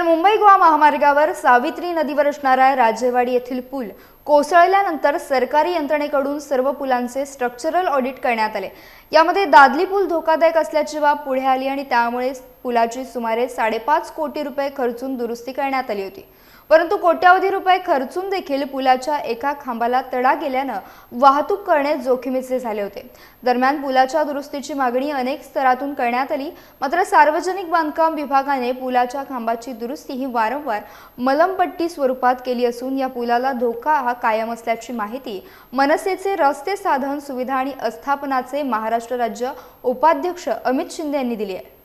तर मुंबई गोवा महामार्गावर सावित्री नदीवर असणारा राजेवाडी येथील पूल कोसळल्यानंतर सरकारी यंत्रणेकडून सर्व पुलांचे स्ट्रक्चरल ऑडिट करण्यात आले. यामध्ये दादली पूल धोकादायक असल्याची बाब पुढे आली आणि त्यामुळे पुलाची सुमारे साडेपाच कोटी रुपये खर्चून दुरुस्ती करण्यात आली होती. परंतु कोट्यावधी रुपये खर्चून देखील पुलाच्या एका खांबाला तडा गेल्यानं वाहतूक करणे जोखमीचे झाले होते. दरम्यान पुलाच्या दुरुस्तीची मागणी अनेक स्तरातून करण्यात आली. मात्र सार्वजनिक बांधकाम विभागाने पुलाच्या खांबाची दुरुस्ती ही वारंवार मलमपट्टी स्वरूपात केली असून या पुलाला धोका हा कायम असल्याची माहिती मनसेचे रस्ते साधन सुविधा आणि अस्थापनाचे महाराष्ट्र राज्य उपाध्यक्ष अमित शिंदे यांनी दिली आहे.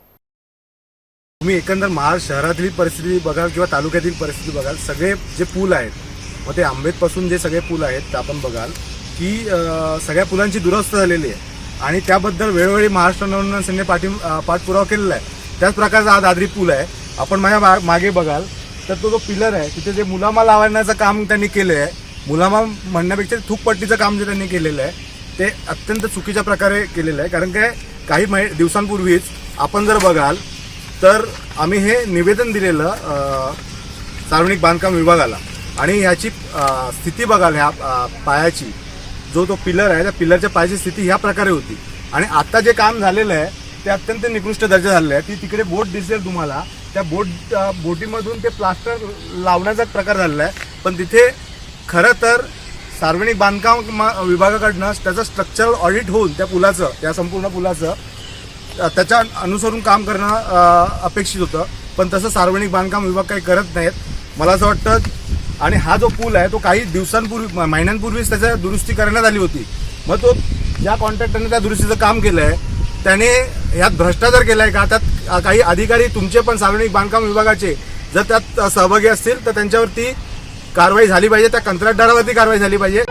तुम्ही एकंदर महाराष्ट्र शहरातील परिस्थिती बघाल किंवा तालुक्यातील परिस्थिती बघाल सगळे जे पूल आहेत मग ते आंबेतपासून जे सगळे पूल आहेत ते आपण बघाल की सगळ्या पुलांची दुरस्त झालेली आहे. आणि त्याबद्दल वेळोवेळी महाराष्ट्र नवनिर्माण सेनेने पाठी पाठपुरावा केलेला आहे. त्याच प्रकारचा हा दादरी पूल आहे. आपण माझ्या मा- मागे बघाल तर तो जो पिलर आहे तिथे जे मुलामा लावण्याचं काम त्यांनी केलं आहे मुलामा म्हणण्यापेक्षा थूकपट्टीचं काम जे त्यांनी केलेलं आहे ते अत्यंत चुकीच्या प्रकारे केलेलं आहे. कारण काय काही मै दिवसांपूर्वीच आपण जर बघाल तर आम्ही हे निवेदन दिलेलं सार्वजनिक बांधकाम विभागाला. आणि ह्याची स्थिती बघाल ह्या पायाची जो तो पिलर आहे त्या पिलरच्या पायाची स्थिती ह्या प्रकारे होती. आणि आता जे काम झालेलं आहे ते अत्यंत निकृष्ट दर्जा झालेलं आहे. ती तिकडे बोट दिसेल तुम्हाला. त्या बोट बोटीमधून ते प्लास्टर लावण्याचा प्रकार झालेला आहे. पण तिथे खरं तर सार्वजनिक बांधकाम म- विभागाकडनं त्याचं स्ट्रक्चरल ऑडिट होऊन त्या पुलाचं त्या संपूर्ण पुलाचं त्याच्या अनुसरून काम करणं अपेक्षित होतं. पण तसं सार्वजनिक बांधकाम विभाग काही करत नाहीत. मला असं वाटतं आणि हा जो पूल आहे तो काही दिवसांपूर्वी महिन्यांपूर्वीच त्याच्या दुरुस्ती करण्यात आली होती. मग तो ज्या कॉन्ट्रॅक्टरने त्या दुरुस्तीचं काम केलं आहे त्याने यात भ्रष्टाचार केला आहे का? त्यात काही अधिकारी तुमचे पण सार्वजनिक बांधकाम विभागाचे जर त्यात सहभागी असतील तर त्यांच्यावरती कारवाई झाली पाहिजे त्या कंत्राटदारावरती कारवाई झाली पाहिजे.